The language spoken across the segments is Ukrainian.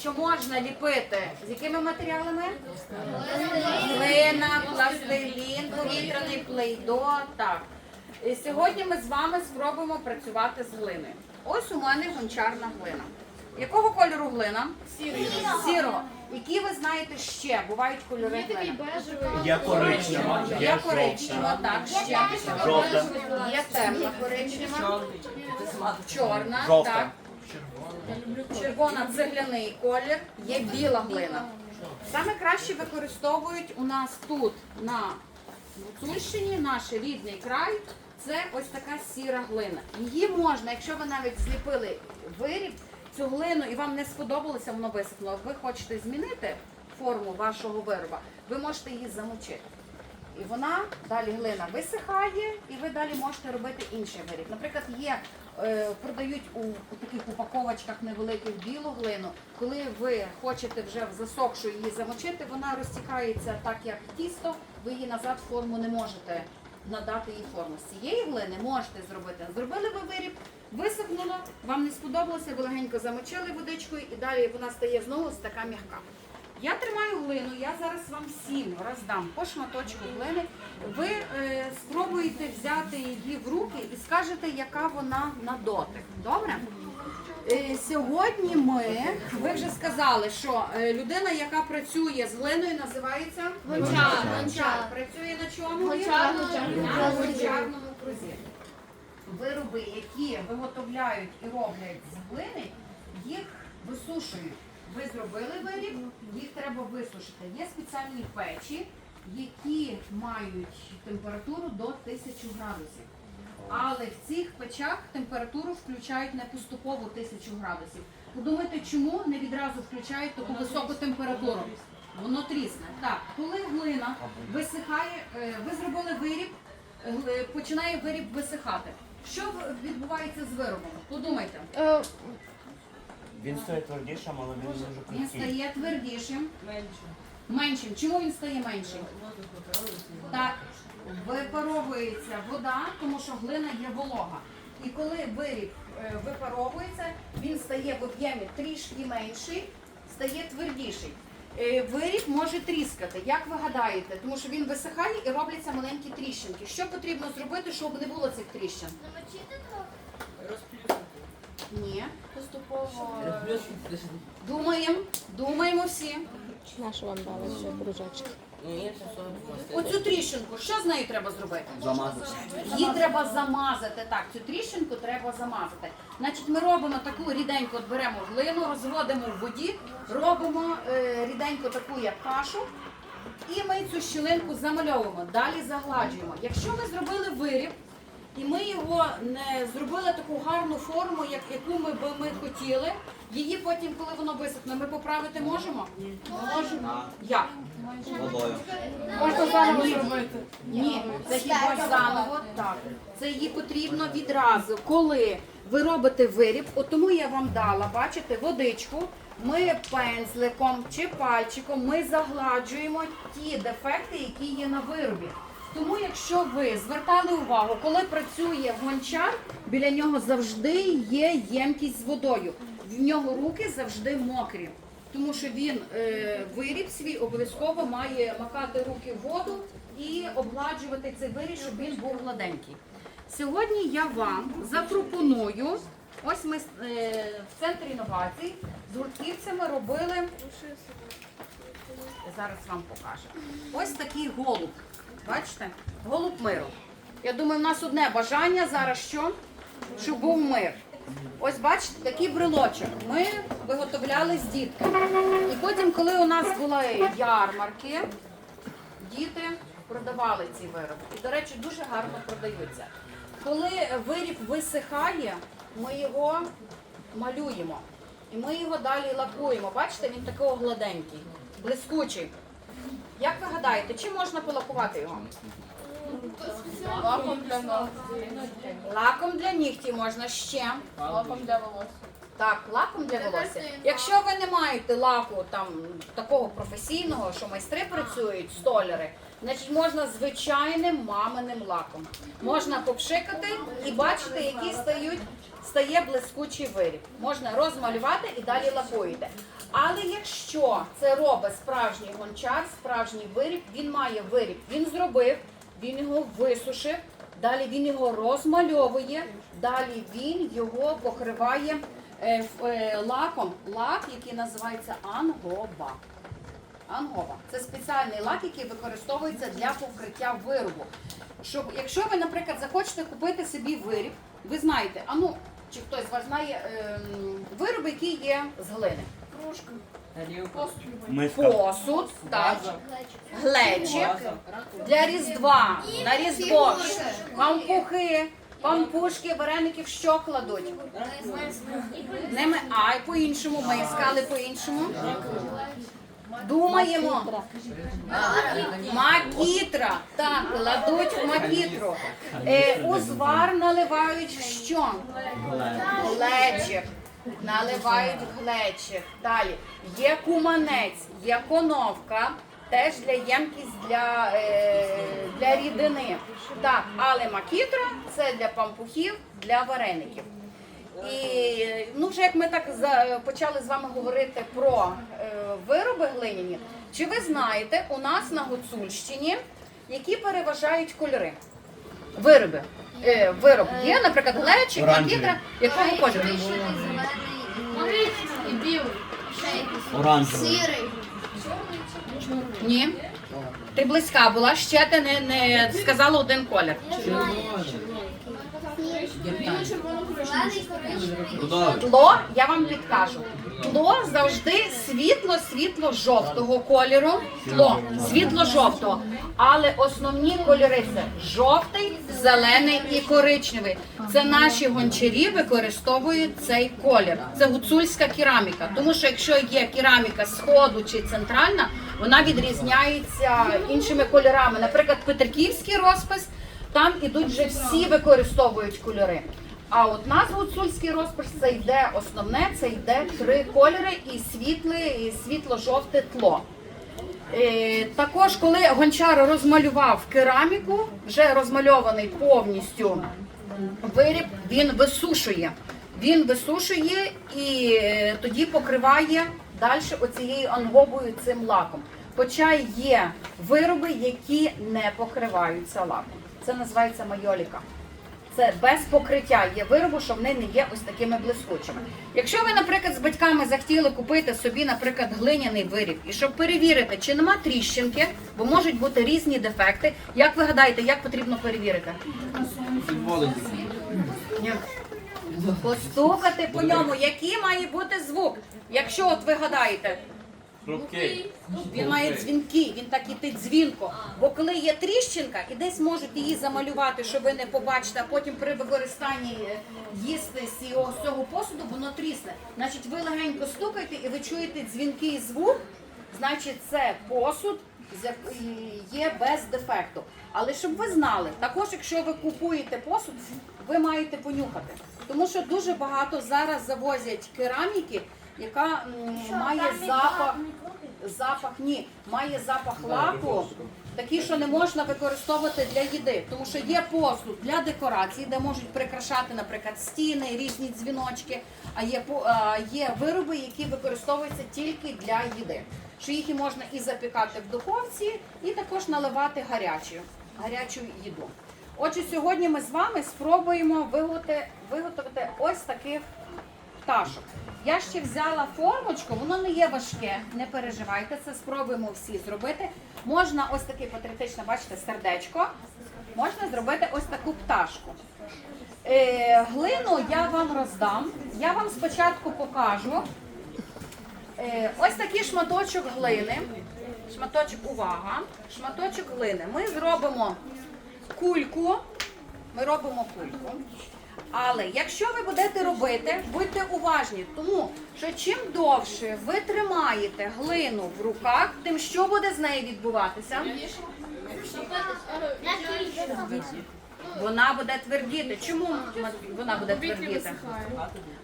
що можна ліпити з якими матеріалами? Глина, пластилін, повітряний плейдо. Так. І сьогодні ми з вами спробуємо працювати з глиною. Ось у мене гончарна глина. Якого кольору глина? Сірого. Сірого. Які ви знаєте ще? Бувають кольори глини. Є коричнева, Є є коричнева, так, ще. жовта, Є темна коричнева, чорна, Жовта. так. Червона цегляний колір, є біла глина. Саме краще використовують у нас тут на Гуцульщині, наш рідний край. Це ось така сіра глина. Її можна, якщо ви навіть зліпили виріб, цю глину і вам не сподобалося, воно висохло. Ви хочете змінити форму вашого вироба, ви можете її замочити. І вона далі глина висихає, і ви далі можете робити інший виріб. Наприклад, є продають у, таких упаковочках невеликих білу глину. Коли ви хочете вже в засохшу її замочити, вона розтікається так, як тісто. Ви її назад форму не можете надати їй форму. З цієї глини можете зробити. Зробили ви виріб, висохнуло, вам не сподобалося, ви легенько замочили водичкою, і далі вона стає знову така м'яка. Я тримаю глину, я зараз вам всім роздам по шматочку глини. Ви е, спробуєте взяти її в руки і скажете, яка вона на дотик. Добре? Е, сьогодні ми, ви вже сказали, що е, людина, яка працює з глиною, називається Гончар. Гончар. Працює на чому? Гончарному На гончарному крузі. Вироби, які виготовляють і роблять з глини, їх висушують. Ви зробили виріб, їх треба висушити. Є спеціальні печі, які мають температуру до 1000 градусів. Але в цих печах температуру включають не поступово 1000 градусів. Подумайте, чому не відразу включають таку високу температуру? Воно трісне. Так, коли глина висихає, е, ви зробили виріб, е, починає виріб висихати. Що в- відбувається з виробом? Подумайте. Е, Він стає твердішим, але він дуже Він стає твердішим. Меншим. Чому він стає меншим? Так, випаровується вода, тому що глина є волога. І коли виріб е, випаровується, він стає в об'ємі трішки менший, стає твердіший. Е, Виріб може тріскати, як ви гадаєте, тому що він висихає і робляться маленькі тріщинки. Що потрібно зробити, щоб не було цих тріщин? Ні. Поступово Думаємо, думаємо всі. Нашу вам дали ще кружочки. Оцю тріщинку, що з нею треба зробити? Замазати. Її треба замазати. Так, цю тріщинку треба замазати. Значить, ми робимо таку ріденьку, от беремо глину, розводимо в воді, робимо е, ріденьку таку як кашу. І ми цю щілинку замальовуємо, далі загладжуємо. Якщо ми зробили виріб, і ми його не зробили таку гарну форму, як, яку ми би ми хотіли, її потім, коли воно висохне, ми поправити можемо? Можемо. Як? Водою. можна заново зробити. Ні, це хіба заново так. Це її потрібно відразу. Коли ви робите виріб, от тому я вам дала, бачите, водичку. Ми пензликом чи пальчиком ми загладжуємо ті дефекти, які є на виробі. Тому, якщо ви звертали увагу, коли працює гончар, біля нього завжди є ємкість з водою. В нього руки завжди мокрі. Тому що він е, виріб свій обов'язково має макати руки в воду і обгладжувати цей виріб, щоб він був гладенький. Сьогодні я вам запропоную, ось ми е, в центрі інновацій з гуртківцями робили. Зараз вам покажу. Ось такий голуб. Бачите? Голуб миру. Я думаю, в нас одне бажання зараз що? Щоб був мир. Ось бачите, такий брелочок. Ми виготовляли з дітками. І потім, коли у нас були ярмарки, діти продавали ці вироби. І, до речі, дуже гарно продаються. Коли виріб висихає, ми його малюємо. І ми його далі лакуємо. Бачите, він такого гладенький, блискучий. Як ви гадаєте, чим можна полакувати його? Лаком для ног, Лаком для нігтів можна ще. лаком для волосся. Так, лаком для волосся. Якщо ви не маєте лаку там такого професійного, що майстри працюють, столяри, значить можна звичайним маминим лаком. Можна попшикати і бачите, які стають стає блискучий виріб. Можна розмалювати і далі лакуєте. Але якщо це робить справжній гончар, справжній виріб, він має виріб, він зробив, він його висушив, далі він його розмальовує, далі він його покриває е, е, лаком, лак, який називається ангоба. Ангова. Це спеціальний лак, який використовується для покриття виробу. Щоб, якщо ви, наприклад, захочете купити собі виріб, ви знаєте, а ну, чи хтось з вас знає ем, вироби, які є з глини. Кружка. Посуд. Миска. Посуд, так, глечик для Різдва, на Різдво, пампухи, пампушки, вареники в що кладуть? Ними, а й по-іншому миска, але по-іншому. Думаємо. Макітра. Так, кладуть в макітру. Е, узвар наливають в що? Глечик. Наливають глечик. Далі. Є куманець, є коновка. Теж для ємкість для, е, для рідини. Так, але макітра це для пампухів, для вареників. І ну, вже як ми так за, почали з вами говорити про е, вироби глиняні, чи ви знаєте, у нас на Гуцульщині які переважають кольори? Вироби. Е, вироб є, наприклад, глечик, Оранжевий. якого кольору? І білий. Оранжевий. Сірий. Ні. Ти близька була, ще ти не, не сказала один колір. Білий, червоно, Зелений, коричневий. Тло, я вам підкажу. Тло завжди світло-світло жовтого кольору. Тло світло-жовтого. Але основні кольори це жовтий, зелений і коричневий. Це наші гончарі використовують цей колір. Це гуцульська кераміка. Тому що якщо є кераміка сходу чи центральна, вона відрізняється іншими кольорами. Наприклад, Петриківський розпис. Там ідуть вже всі використовують кольори. А от нас гуцульський розпис це йде основне, це йде три кольори і світле, і світло-жовте тло. Е, також, коли гончар розмалював кераміку, вже розмальований повністю виріб, він висушує. Він висушує і е, тоді покриває далі оцією ангобою цим лаком. Хоча є вироби, які не покриваються лаком. Це називається майоліка. Це без покриття є виробу, що вони не є ось такими блискучими. Якщо ви, наприклад, з батьками захотіли купити собі, наприклад, глиняний виріб, і щоб перевірити, чи нема тріщинки, бо можуть бути різні дефекти. Як ви гадаєте, як потрібно перевірити? Постукати по ньому, який має бути звук. Якщо от ви гадаєте, він має дзвінки, він так іти дзвінко. Бо коли є тріщинка, і десь можуть її замалювати, що ви не побачите, а потім при використанні е, їсти з цього, з цього посуду, воно трісне. Значить, ви легенько стукаєте і ви чуєте дзвінкий звук, значить, це посуд і є без дефекту. Але щоб ви знали, також якщо ви купуєте посуд, ви маєте понюхати. Тому що дуже багато зараз завозять кераміки, яка м, має запах запах ні, має запах лаку, такий, що не можна використовувати для їди. Тому що є посуд для декорації, де можуть прикрашати, наприклад, стіни, різні дзвіночки. А є є вироби, які використовуються тільки для їди. Що їх і можна і запікати в духовці, і також наливати гарячу, гарячу їду. Отже, сьогодні ми з вами спробуємо виготовити, виготовити ось таких пташок. Я ще взяла формочку, воно не є важке, не переживайте, це спробуємо всі зробити. Можна ось таке патріотичне, бачите, сердечко. Можна зробити ось таку пташку. Е, глину я вам роздам. Я вам спочатку покажу. Е, ось такий шматочок глини. Шматочок, увага, шматочок глини. Ми зробимо кульку. Ми робимо кульку. Але якщо ви будете робити, будьте уважні, тому що чим довше ви тримаєте глину в руках, тим що буде з нею відбуватися? Вона буде твердіти. Чому вона буде твердіти?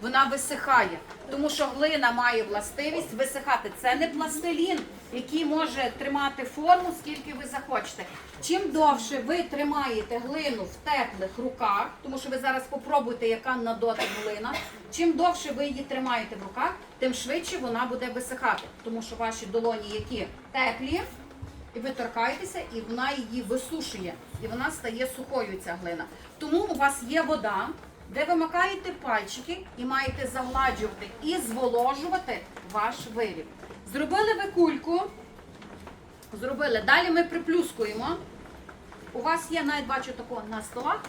Вона висихає, тому що глина має властивість висихати. Це не пластилін, який може тримати форму, скільки ви захочете. Чим довше ви тримаєте глину в теплих руках, тому що ви зараз попробуйте, яка на дотик глина. Чим довше ви її тримаєте в руках, тим швидше вона буде висихати, тому що ваші долоні, які теплі, і ви торкаєтеся, і вона її висушує, і вона стає сухою ця глина. Тому у вас є вода, де ви макаєте пальчики і маєте загладжувати і зволожувати ваш виріб. Зробили ви кульку, зробили. Далі ми приплюскуємо. У вас є, навіть бачу такого на столах,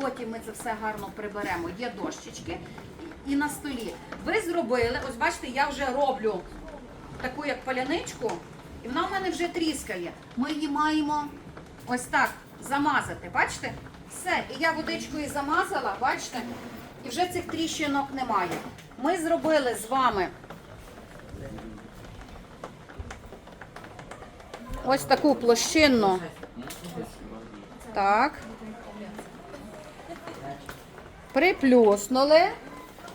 потім ми це все гарно приберемо. Є дощечки і на столі. Ви зробили, ось бачите, я вже роблю таку як паляничку, і вона в мене вже тріскає. Ми її маємо ось так замазати. Бачите? Все, і я водичкою замазала, бачите? І вже цих тріщинок немає. Ми зробили з вами ось таку площинну. Так. Приплюснули.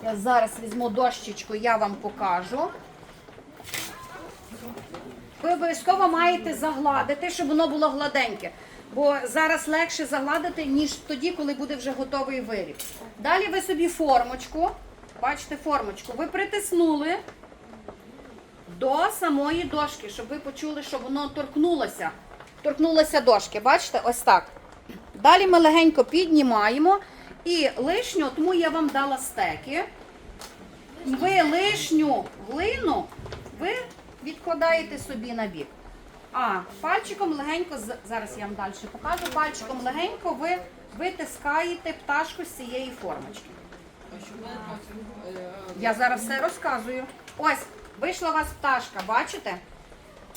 Я зараз візьму дощечку, я вам покажу. Ви обов'язково маєте загладити, щоб воно було гладеньке. Бо зараз легше загладити, ніж тоді, коли буде вже готовий виріб. Далі ви собі формочку, бачите формочку, ви притиснули до самої дошки, щоб ви почули, що воно торкнулося. Торкнулося дошки, бачите, ось так. Далі ми легенько піднімаємо і лишню, тому я вам дала стеки. Ви лишню глину ви відкладаєте собі на бік. А пальчиком легенько, зараз я вам далі покажу, пальчиком легенько ви витискаєте пташку з цієї формочки. Я зараз все розказую. Ось, вийшла у вас пташка, бачите?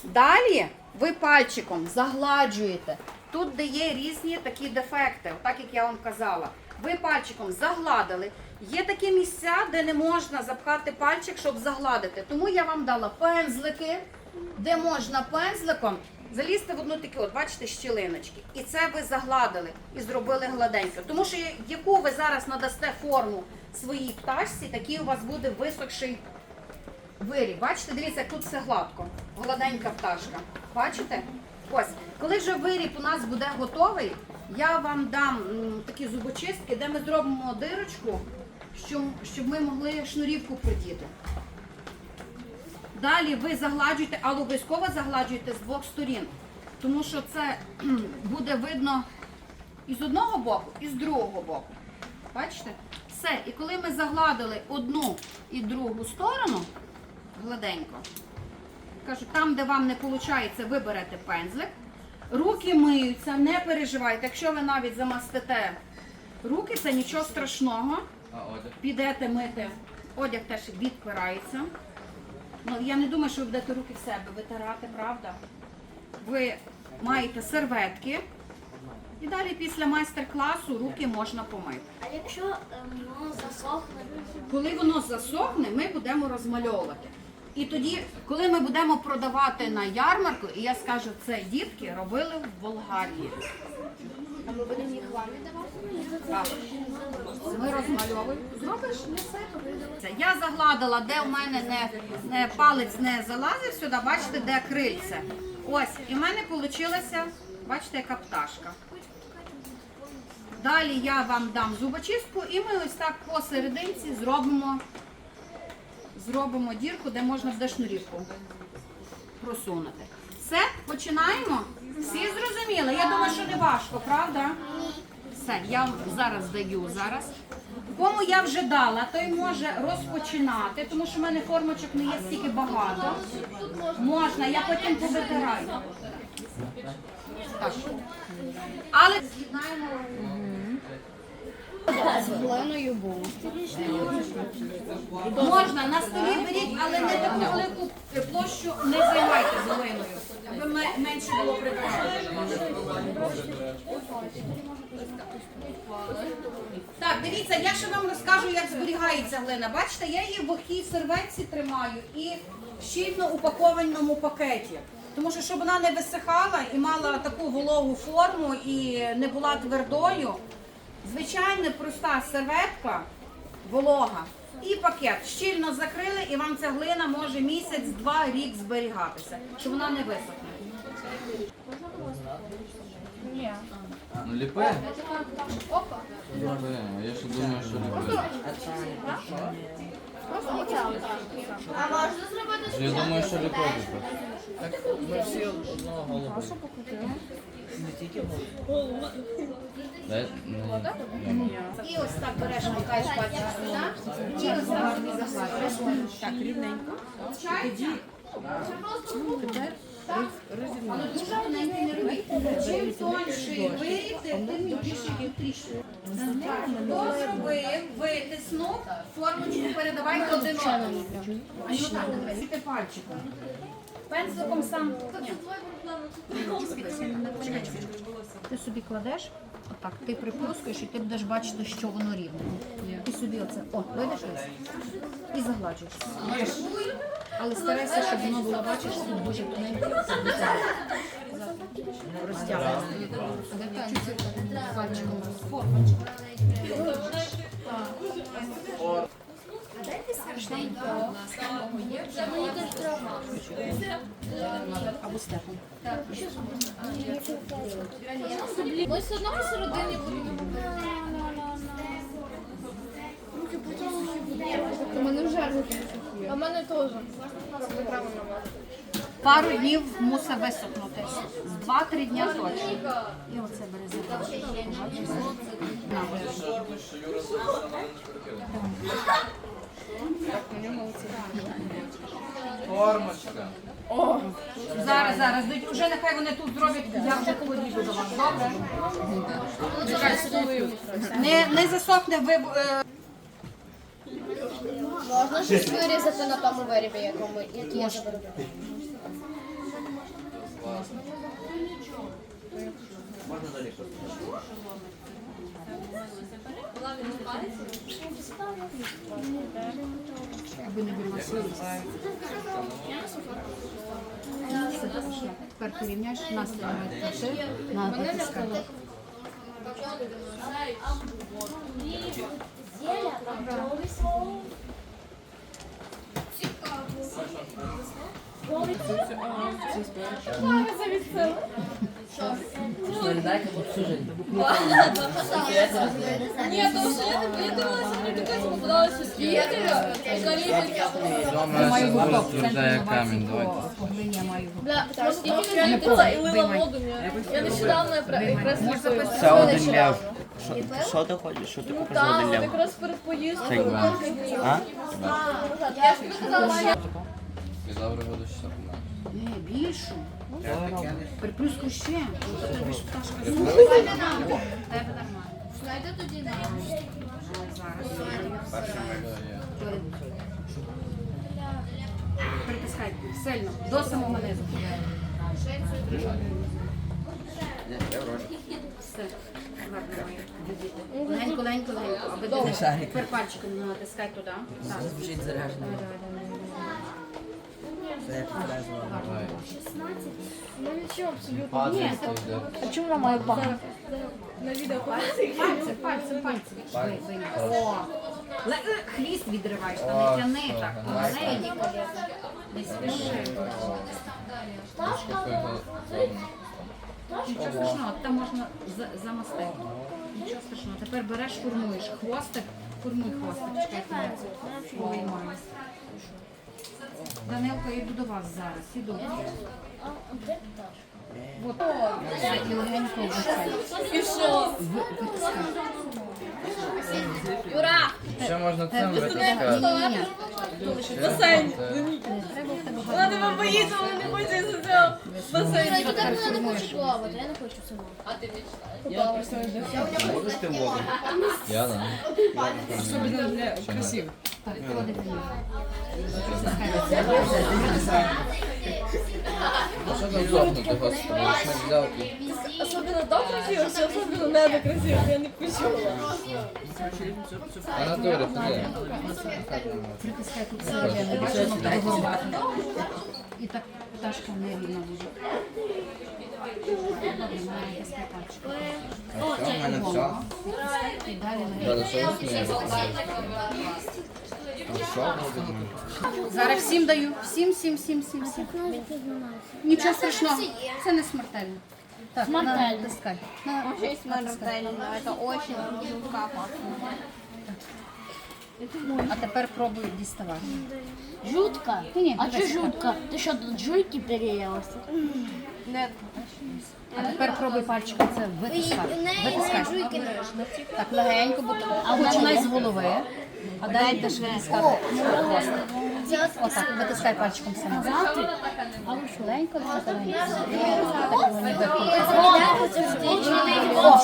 Далі ви пальчиком загладжуєте. Тут, де є різні такі дефекти, так як я вам казала. Ви пальчиком загладили. Є такі місця, де не можна запхати пальчик, щоб загладити. Тому я вам дала пензлики, де можна пензликом залізти в одну таку, от бачите, щілиночки. І це ви загладили і зробили гладенько. Тому що яку ви зараз надасте форму своїй пташці, такий у вас буде висохший виріб. Бачите, дивіться, тут все гладко. Гладенька пташка. Бачите? Ось, коли вже виріб у нас буде готовий, я вам дам такі зубочистки, де ми зробимо дирочку, щоб, ми могли шнурівку продіти. Далі ви загладжуєте, але обов'язково загладжуєте з двох сторін, тому що це буде видно і з одного боку, і з другого боку. Бачите? Все. І коли ми загладили одну і другу сторону, гладенько, кажу, там, де вам не виходить, ви берете пензлик. Руки миються, не переживайте. Якщо ви навіть замастите руки, це нічого страшного. Підете мити. Одяг теж відпирається. Ну, я не думаю, що ви будете руки в себе витирати, правда? Ви маєте серветки. І далі після майстер-класу руки можна помити. А якщо ем, воно засохне? Коли воно засохне, ми будемо розмальовувати. І тоді, коли ми будемо продавати на ярмарку, і я скажу, це дітки робили в Болгарії. А ми будемо їх вам віддавати? Ми розмальовуємо. Зробиш не все. Я загладила, де в мене не, не палець не залазив сюди, бачите, де крильце. Ось, і в мене вийшло, бачите, яка пташка. Далі я вам дам зубочистку і ми ось так посерединці зробимо, зробимо дірку, де можна буде шнурівку просунути. Все, починаємо? Всі зрозуміли? Я думаю, що не важко, правда? Все, я зараз даю зараз. Кому я вже дала, той може розпочинати, тому що в мене формочок не є стільки багато. Можна, я потім повитираю. Але з'єднаємо. Було. Можна на столі беріть, але не таку велику площу не займайте з глиною, аби менше було прибирати. Так, дивіться, я ще вам розкажу, як зберігається глина. Бачите, я її в вогкій серветці тримаю і в щільно упакованому пакеті. Тому що щоб вона не висихала і мала таку вологу форму і не була твердою, Звичайна проста серветка, волога і пакет. Щільно закрили, і вам ця глина може місяць-два рік зберігатися, що вона не висохне. Ну ліпи. Ліпи. Я ще думаю, що ліпи. А можна зробити Я думаю, що ліпити просто. Дай- ну, І ось так береш, макаєш пальцем сюди, і ось так собі загладиш. Так, рівненько. Получається? Але Чим тонший виріб, тим більше витиснув, формочку передавайте один одному. Так, пальчиком. Пензликом сам. Ти собі кладеш, отак, ти приплюскаєш і ти будеш бачити, що воно рівне. Ти собі оце, о, видиш? І загладжуєш. Але старайся, щоб воно було, бачиш, тут дуже тоненьке. Розтягуєш. Пальчиком. Або степом. Ми все одно посередині будемо. У мене вже руки в мене теж. Пару днів мусить висохнути. З Два-три дня точно. І оце забрати. Формочка. Зараз, зараз. Дойдь, Уже нехай вони тут зроблять, я вже подійду до вас. Добре? Не, не засохне ви. е, Можна щось вирізати на тому вирібі, якому, який я заберу. Аби не. Тепер порівняєш, ти, на натискай. Thank you. Що я не я дивилася, мені таке попадалося скільки, Я Дома маю ще губок, зараз в центрі камінь, давайте. я і лила воду. Я- Я нещодавно якраз. Це один лев. Що, що ти хочеш? Що ти купиш за один лев? якраз перед поїздкою. А? Я ж тобі казала, добре буду ще. Ні, більшу. Приплюску ще. Тобі ж пташка Тебе нормально. Знайди тоді на. Притискай сильно, до самого низу. Все. Легенько, легенько, легенько. Тепер пальчиком натискай туди. Так. Звучить заряджено. Це як показувало. Давай. Ну нічого, абсолютно. Падає, йде. А чому вона має пахнути? На відео Пальцем, пальцем, пальцем. О. Ле- е, Хвіст відриваєш, та не тяни так. Легенько. Не спіши. Нічого страшного, там можна за- замастити. Нічого страшного. Тепер береш, формуєш хвостик, формуй хвостик, чекай, виймаю. Данилко, я йду до вас зараз, іду. От. І легенько? Юра! Ще можна цим витискати. ні. Басейн! Не треба Вона тебе боїться, вона не хоче з цього басейну. Я туди мене не хочу плавати, я не хочу сама. Будеш ти в воду? Я да. Так, до мене. А що там зохнути, господи? Не взяв. Особливо до красиво, чи особливо не до красиво, я не почула. А на турі ходи. Притискай тут середину, бачиш, воно в тебе горбати. І так пташка не рівна буде. Зараз всім даю. Всім, всім, всім, всім, всім. Нічого страшного. Це не смертельно. Так, Смертельно. натискай. Очень смертельно, это очень жутко А тепер пробуй діставати. Жутко? Ні, А дивись. что жутко? Ты что, тут жуйки переелся? А тепер пробуй пальчиком це витискати. Витискай. Так, легенько, бо а починай з голови. А далі йдеш витискати. Отак, витискай пальчиком все назад. Легенько, легенько, легенько. О,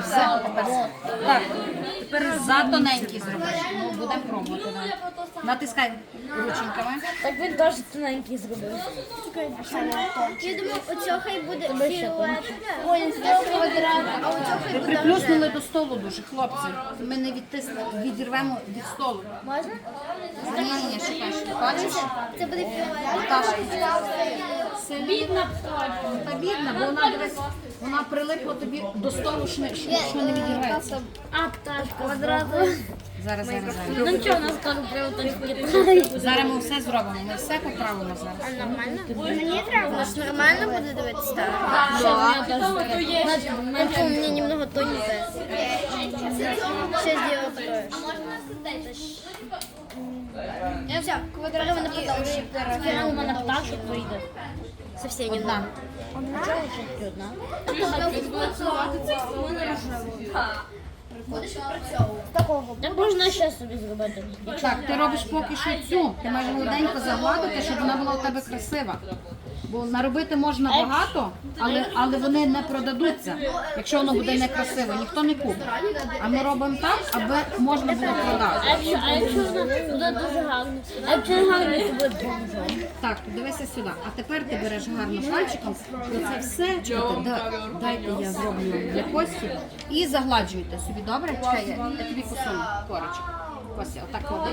все, тепер. Так, тепер за тоненький зробиш. Ну, будемо пробувати. Натискай рученьками. Так він теж тоненький зробив. Я думаю, оцього хай буде фіолетове. А оцього хай Ви буде приплюснули до столу дуже, хлопці. Ми не відтиснемо, відірвемо від столу. Можна? Ні, ні, ні, шукай, бачиш? Це буде фіолетове. Пташка. Бідна Та бідна, бо вона дивись, вона прилипла тобі до столу, що не, що, не. А, пташка квадратова. Зараз, зараз, зараз. Ну нічого, у нас прилетить Зараз ми все зробимо, ми все поправимо зараз. А нормально? Мені треба, ж нормально буде дивитися. так? Только у меня немного тоненькая. Ще зробила такое. Я все, квадрат на подовжує. У на пташок вийде. Совсем не Одна. Так можна ще собі зробити. Так, ти робиш поки що цю. Ти маєш гладенько загладити, щоб вона була у тебе красива. Бо наробити можна багато, але, але вони не продадуться, якщо воно буде некрасиво, ніхто не купить. А ми робимо так, аби можна було продати. А якщо, вона буде дуже гарно? А якщо не гарно, то буде бомжом. Так, дивися сюди. А тепер ти береш гарно пальчиком, і це все да- дайте я зроблю для Кості і загладжуєте собі. Добре? Чекай, я, я тобі посуну корочок. Костя, отак клади.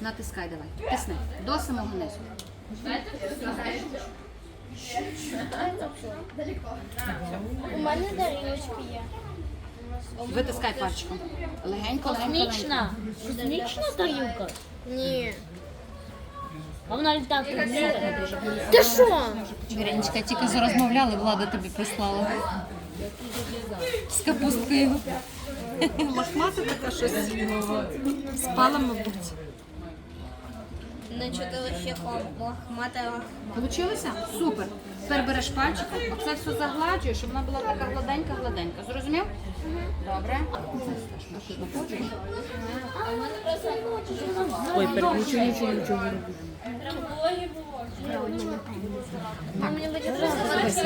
Натискай давай. Тисни до самого низу. У мене тарілочки є. Витискай пальчиком. Легенько, легенько, легенько. Космічна? Космічна тарілка? Ні. А вона літати вміє? Ти що? Віренечка, тільки зарозмовляли, влада тобі прислала. З капусткою. Лохмата така щось. Спала, мабуть. Не чотири ще лохмата. Получилося? Супер. Тепер береш пальчиком, оце все загладжуєш, щоб вона була така гладенька-гладенька. Зрозумів? Добре. Ой, переключу нічого, нічого. Мені буде просто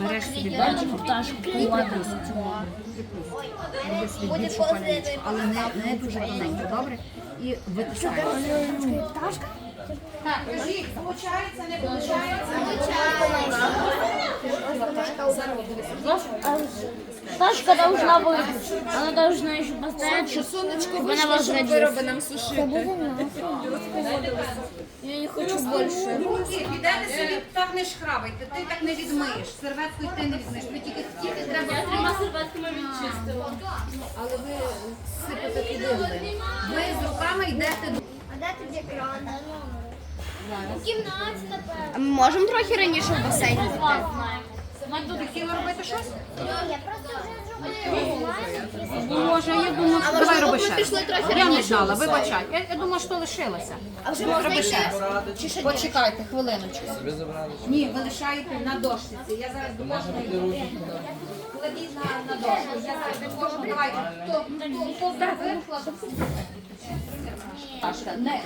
Береш собі пальчиком Пташку. і. Роби собі більшу паличку, але не, не дуже тоненько, добре? І витискаєш. Так, кажіть, получається, не получається? Пташка должна быть. Она должна еще постоять, чтобы она возродилась. нам сушити. Я не хочу больше. Руки, підете собі, так не шкрабайте, ти так не відмиєш. Серветкою ти не відмиєш. Ви тільки тільки треба. серветками відчистила. Але ви сипете туди. Ви з руками йдете до. А де тоді кран? У кімнаті, напевно. Можемо трохи раніше в басейн піти? Ти хотіла робити щось? Я просто вже зробила. Боже, я думала, що давай роби ще. пішли трохи Я не знала, вибачай. Я, я думала, що лишилося. А вже можна Роби ще. йти? Почекайте хвилиночку. Ні, ви лишаєте на дошці. Я зараз до кладіть на, на дошку. Я зараз до кожного. Давайте. Хто, хто. Пашка, не,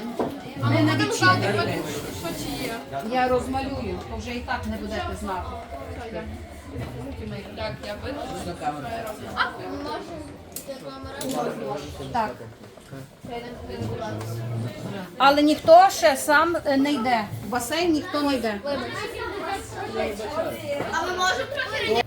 не на відчинку. Я розмалюю, то вже і так не будете знати. Так. Але ніхто ще сам не йде. В басейн ніхто не йде. А ми можемо трохи?